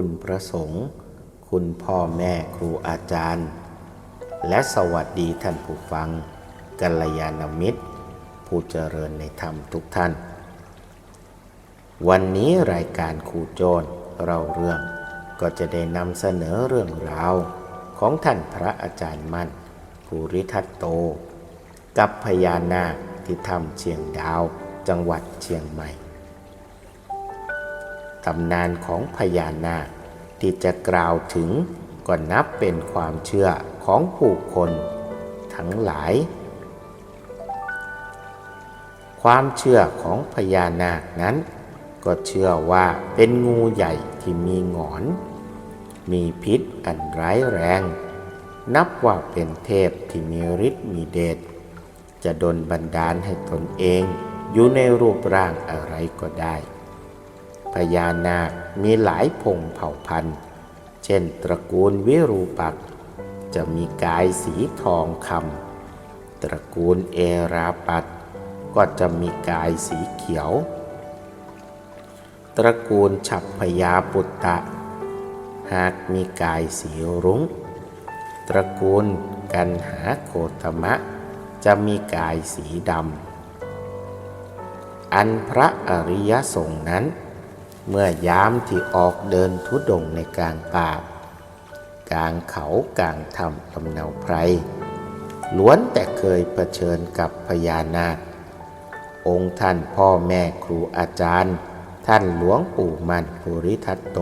คุณพระสงฆ์คุณพ่อแม่ครูอาจารย์ และสวัสดีท่านผู้ฟัง กัลยาณมิตร ผู้เจริญในธรรมทุกท่าน วันนี้รายการครูโจรเราเรื่องก็จะได้นำเสนอเรื่องราว ของท่านพระอาจารย์มั่นภูริทัตโต กับพญานาคที่ถ้ำเชียงดาวจังหวัดเชียงใหม่ ตำนานของพญานาคที่จะกล่าวถึงก็นับเป็นความเชื่อของผู้คน ทั้งหลาย ความเชื่อของพญานาคนั้น ก็เชื่อว่าเป็นงูใหญ่ที่มีหงอน มีพิษอันร้ายแรง นับว่าเป็นเทพที่มีฤทธิ์มีเดชจะดลบันดาลให้ตนเองอยู่ในรูปร่างอะไรก็ได้ พญานาคมีหลายพงเผ่าพันธุ์ เช่นตระกูลวิรูปัก จะมีกายสีทองคำตระกูลเอราปัตก็จะมีกายสีเขียว ตระกูลฉับพยาปุตตะ หากมีกายสีรุง้ง ตระกูลกันหาโคตมะ จะมีกายสีดำ อันพระอริยสงฆ์นั้น เมื่อยามที่ออกเดินทุดงในกลางป่ากลางเขากลางถ้ำลำเนาไพรล้วนแต่เคยเผชิญกับพญานาค องค์ท่านพ่อแม่ครูอาจารย์ ท่านหลวงปู่มันภูริทัตโต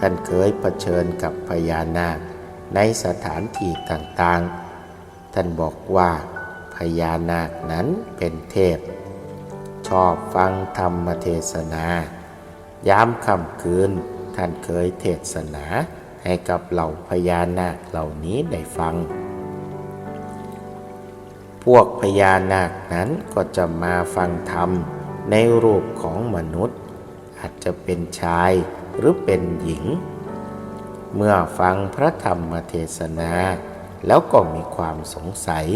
ท่านเคยเผชิญกับพญานาค ในสถานที่ต่างๆ ท่านบอกว่าพญานาคนั้นเป็นเทพ ชอบฟังธรรมเทศนา ยามค่ำคืน ท่านเคยเทศนาให้กับเหล่าพญานาคเหล่านี้ได้ฟัง พวกพญานาคนั้นก็จะมาฟังธรรมในรูปของมนุษย์ อาจจะเป็นชายหรือเป็นหญิง เมื่อฟังพระธรรมเทศนา แล้วก็มีความสงสัย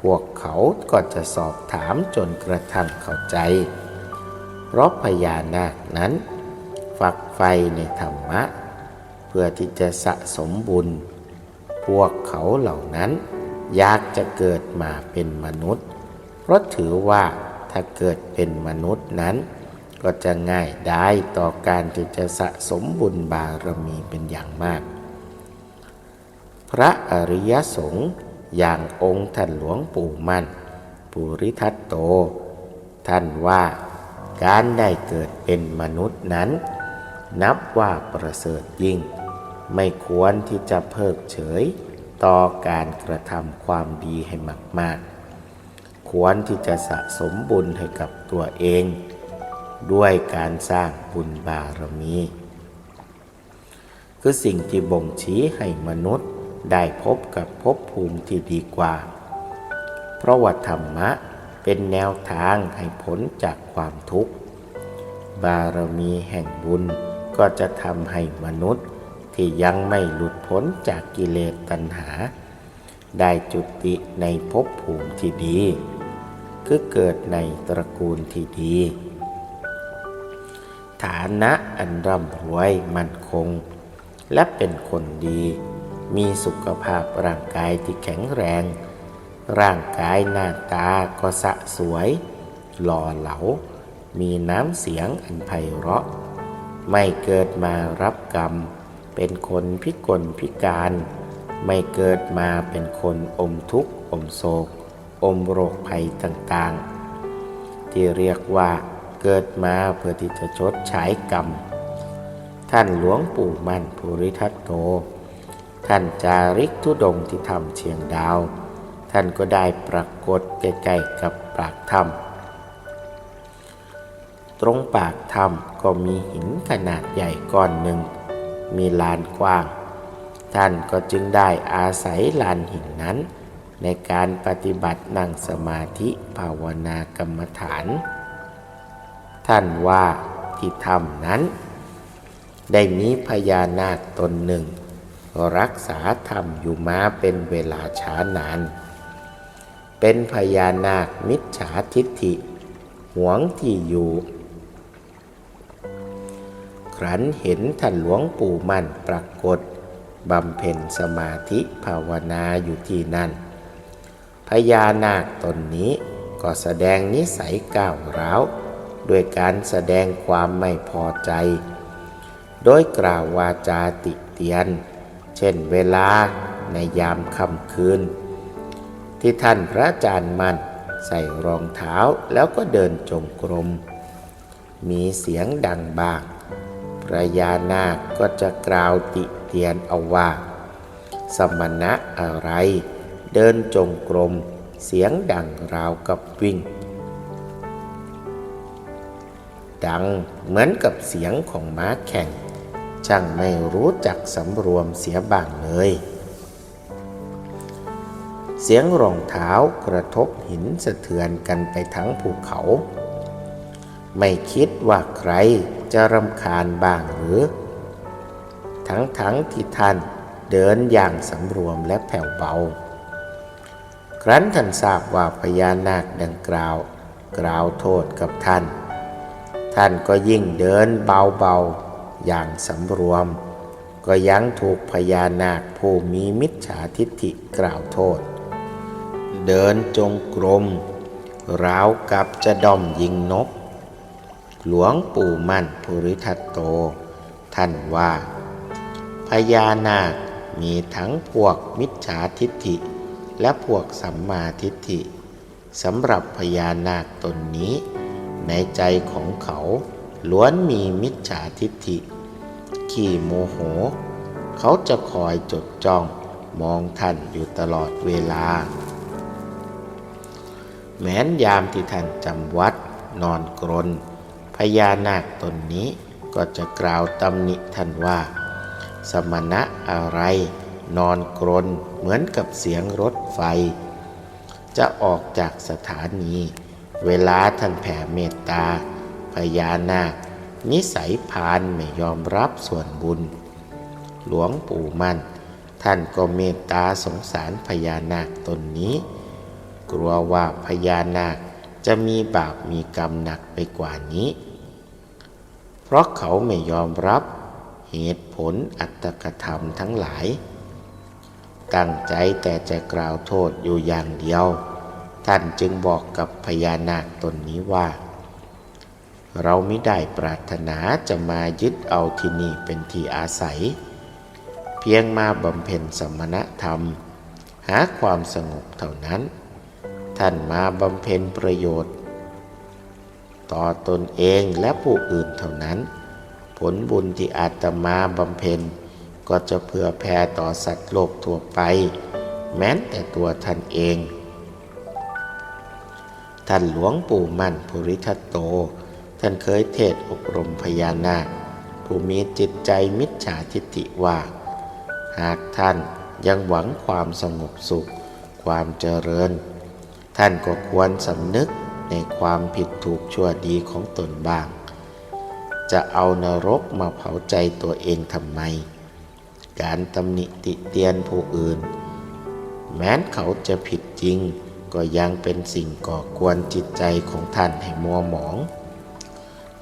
พวกเขาก็จะสอบถามจนกระทั่งเข้าใจ เพราะพญานาคนั้น ฝักไฟในธรรมะ เพื่อที่จะสะสมบุญ พวกเขาเหล่านั้น อยากจะเกิดมาเป็นมนุษย์ เพราะถือว่าถ้าเกิดเป็นมนุษย์นั้น ก็จะง่ายได้ต่อการที่จะสะสมบุญบารมีเป็นอย่างมาก พระอริยสงฆ์อย่างองค์ท่านหลวงปู่มั่น ปุริทัตโต ท่านว่าการได้เกิดเป็นมนุษย์นั้น นับว่าประเสริฐยิ่ง ไม่ควรที่จะเพิกเฉย ต่อการกระทำความดีให้มาก ๆ ควรที่จะสะสมบุญให้กับตัวเอง ด้วยการสร้างบุญบารมี คือสิ่งที่บ่งชี้ให้มนุษย์ได้พบกับภพภูมิที่ดีกว่า เพราะว่าธรรมะเป็นแนวทางให้พ้นจากความทุกข์ บารมีแห่งบุญ ก็จะทำให้มนุษย์ที่ยังไม่หลุดพ้นจากกิเลสตัณหา ได้จุติในภพภูมิที่ดี คือเกิดในตระกูลที่ดี ฐานะอันร่ำรวยมั่นคง และเป็นคนดี มีสุขภาพร่างกายที่แข็งแรง ร่างกายหน้าตาก็สะสวย หล่อเหลา มีน้ำเสียงอันไพเราะ ไม่เกิดมารับกรรม เป็นคนพิกลพิการ ไม่เกิดมาเป็นคนอมทุกข์อมโศก อมโรคภัยต่างๆ ที่เรียกว่าเกิดมาเพื่อที่จะชดใช้กรรม ท่านหลวงปู่มั่นภูริทัตโตท่านจาริกทุดงที่ทำเชียงดาว ท่านก็ได้ปรากฏใกล้ๆกับปากถ้ำ ตรงปากถ้ำก็มีหินขนาดใหญ่ก้อนหนึ่ง มีลานกว้าง ท่านก็จึงได้อาศัยลานหินนั้น ในการปฏิบัตินั่งสมาธิภาวนากรรมฐาน ท่านว่าที่ถ้ำนั้น ได้มีพญานาคตนหนึ่ง รักษาธรรมอยู่มาเป็นเวลาช้านาน เป็นพญานาคมิจฉาทิฏฐิหวงที่อยู่ ครั้นเห็นท่านหลวงปู่มั่นปรากฏบำเพ็ญสมาธิภาวนาอยู่ที่นั่น พญานาคตนนี้ก็แสดงนิสัยก้าวร้าวด้วยการแสดงความไม่พอใจ โดยกล่าววาจาติเตียน เช่นเวลาในยามค่ำคืน ที่ท่านพระอาจารย์มั่นใส่รองเท้าแล้วก็เดินจงกรม มีเสียงดังบ้าง พระยานาคก็จะกล่าวติเตียนเอาว่า สมณะอะไร เดินจงกรม เสียงดังราวกับวิ่ง ดังเหมือนกับเสียงของม้าแข่ง ช่างไม่รู้จักสำรวมเสียบ้างเลย เสียงรองเท้ากระทบหินสะเทือนกันไปทั้งภูเขา ไม่คิดว่าใคร จะรำคาญบ้างหรือ ทั้งๆทที่ท่านเดินอย่างสำรวมและแผ่วเบา ครั้นท่านทราบว่าพญานาคดังกล่าว กล่าวโทษกับท่าน ท่านก็ยิ่งเดินเบาๆอย่างสำรวม ก็ยังถูกพญานาคผู้มีมิจฉาทิฏฐิกล่าวโทษ เดินจงกรมราวกับจะด่อมยิงนก หลวงปู่มั่นภูริทัตโต ท่านว่าพญานาคมีทั้งพวกมิจฉาทิฏฐิ และพวกสัมมาทิฏฐิสำหรับพญานาคตนนี้ ในใจของเขาล้วนมีมิจฉาทิฏฐิ ขี้โมโห เขาจะคอยจดจ้องมองท่านอยู่ตลอดเวลา แม้นยามที่ท่านจำวัดนอนกรน พญานาคตนนี้ก็จะกล่าวตำหนิท่านว่า สมณะอะไร นอนกรนเหมือนกับเสียงรถไฟ จะออกจากสถานี เวลาท่านแผ่เมตตา พญานาค นิสัยพานไม่ยอมรับส่วนบุญ หลวงปู่มั่น ท่านก็เมตตาสงสารพญานาคตนนี้ กลัวว่าพญานาคจะมีบาปมีกรรมหนักไปกว่านี้ เพราะเขาไม่ยอมรับเหตุผลอัตกธรรมทั้งหลาย ตั้งใจแต่จะกล่าวโทษอยู่อย่างเดียว ท่านจึงบอกกับพญานาคตนนี้ว่า เราไม่ได้ปรารถนาจะมายึดเอาที่นี่เป็นที่อาศัย เพียงมาบำเพ็ญสมณธรรม หาความสงบเท่านั้น ท่านมาบำเพ็ญประโยชน์ ต่อตนเองและผู้อื่นเท่านั้น ผลบุญที่อาตมาบำเพ็ญ ก็จะเพื่อแผ่ต่อสัตว์โลกทั่วไป แม้แต่ตัวท่านเอง ท่านหลวงปู่มั่นภูริทัตโต ท่านเคยเทศอบรมพญานาค ผู้มีจิตใจมิจฉาทิฏฐิว่า หากท่านยังหวังความสงบสุข ความเจริญ ท่านก็ควรสำนึก ในความผิดถูกชั่วดีของตนบ้าง จะเอานรกมาเผาใจตัวเองทำไม การตำหนิติเตียนผู้อื่น แม้นเขาจะผิดจริง ก็ยังเป็นสิ่งก่อกวนจิตใจของท่านให้มัวหมอง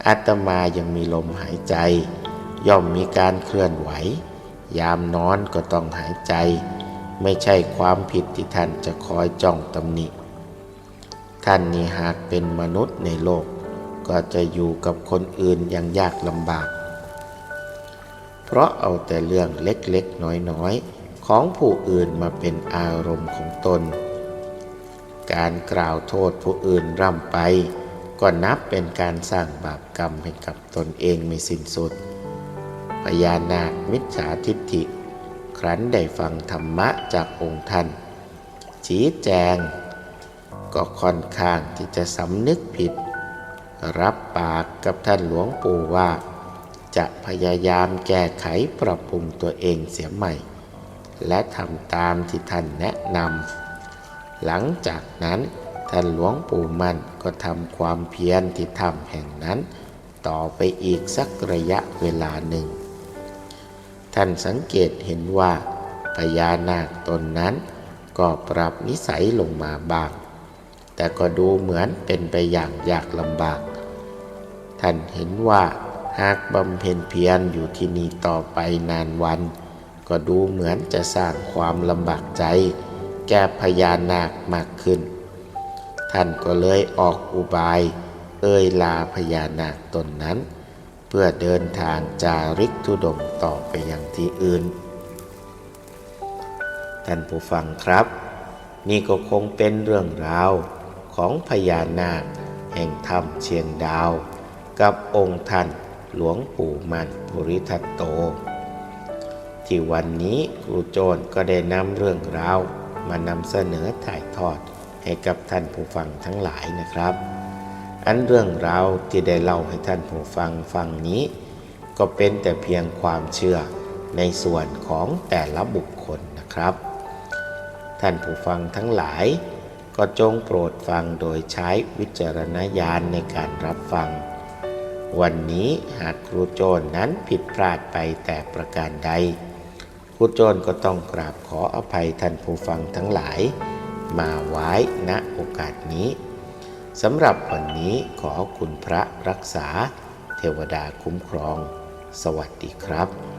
อาตมายังมีลมหายใจ ย่อมมีการเคลื่อนไหว ยามนอนก็ต้องหายใจ ไม่ใช่ความผิดที่ท่านจะคอยจ้องตำหนิ ท่านนี่หากเป็นมนุษย์ในโลก ก็จะอยู่กับคนอื่นอย่างยากลำบาก เพราะเอาแต่เรื่องเล็กๆ น้อยๆ ของผู้อื่นมาเป็นอารมณ์ของตน การกล่าวโทษผู้อื่นร่ำไปก็นับเป็นการสร้างบาปกรรมให้กับตนเองไม่สิ้นสุด พญานาคมิจฉาทิฏฐิ ครั้นได้ฟังธรรมะจากองค์ท่าน ชี้แจง ก็ค่อนข้างที่จะสำนึกผิด รับปากกับท่านหลวงปู่ว่า จะพยายามแก้ไขปรับปรุงตัวเองเสียใหม่ และทำตามที่ท่านแนะนำหลังจากนั้นท่านหลวงปู่มั่นก็ทำความเพียรที่ถ้ำแห่งนั้น ต่อไปอีกสักระยะเวลาหนึ่ง ท่านสังเกตเห็นว่าพญานาคตนนั้นก็ปรับนิสัยลงมาบ้าง แต่ก็ดูเหมือนเป็นไปอย่างยากลำบาก ท่านเห็นว่าหากบำเพ็ญเพียรอยู่ที่นี่ต่อไปนานวัน ก็ดูเหมือนจะสร้างความลำบากใจ แก่พญานาคมากขึ้น ท่านก็เลยออกอุบาย เอ่ยลาพญานาคตนนั้น เพื่อเดินทางจาริกธุดงต่อไปอยังที่อื่น ท่านผู้ฟังครับ นี่ก็คงเป็นเรื่องราว ของพญานาคแห่งถ้ำเชียงดาว กับองค์ท่านหลวงปู่มันภูริทัตโต ที่วันนี้ครูโจรก็ได้นำเรื่องราวมานำเสนอถ่ายทอดให้กับท่านผู้ฟังทั้งหลายนะครับ อันเรื่องราวที่ได้เล่าให้ท่านผู้ฟังฟังนี้ ก็เป็นแต่เพียงความเชื่อในส่วนของแต่ละบุคคลนะครับ ท่านผู้ฟังทั้งหลาย ก็จงโปรดฟังโดยใช้วิจารณญาณในการรับฟัง วันนี้หากครูโจรนั้นผิดพลาดไปแต่ประการใด ครูโจรก็ต้องกราบขออภัยท่านผู้ฟังทั้งหลาย มาไว้ณโอกาสนี้สำหรับวันนี้ขอคุณพระรักษา เทวดาคุ้มครอง สวัสดีครับ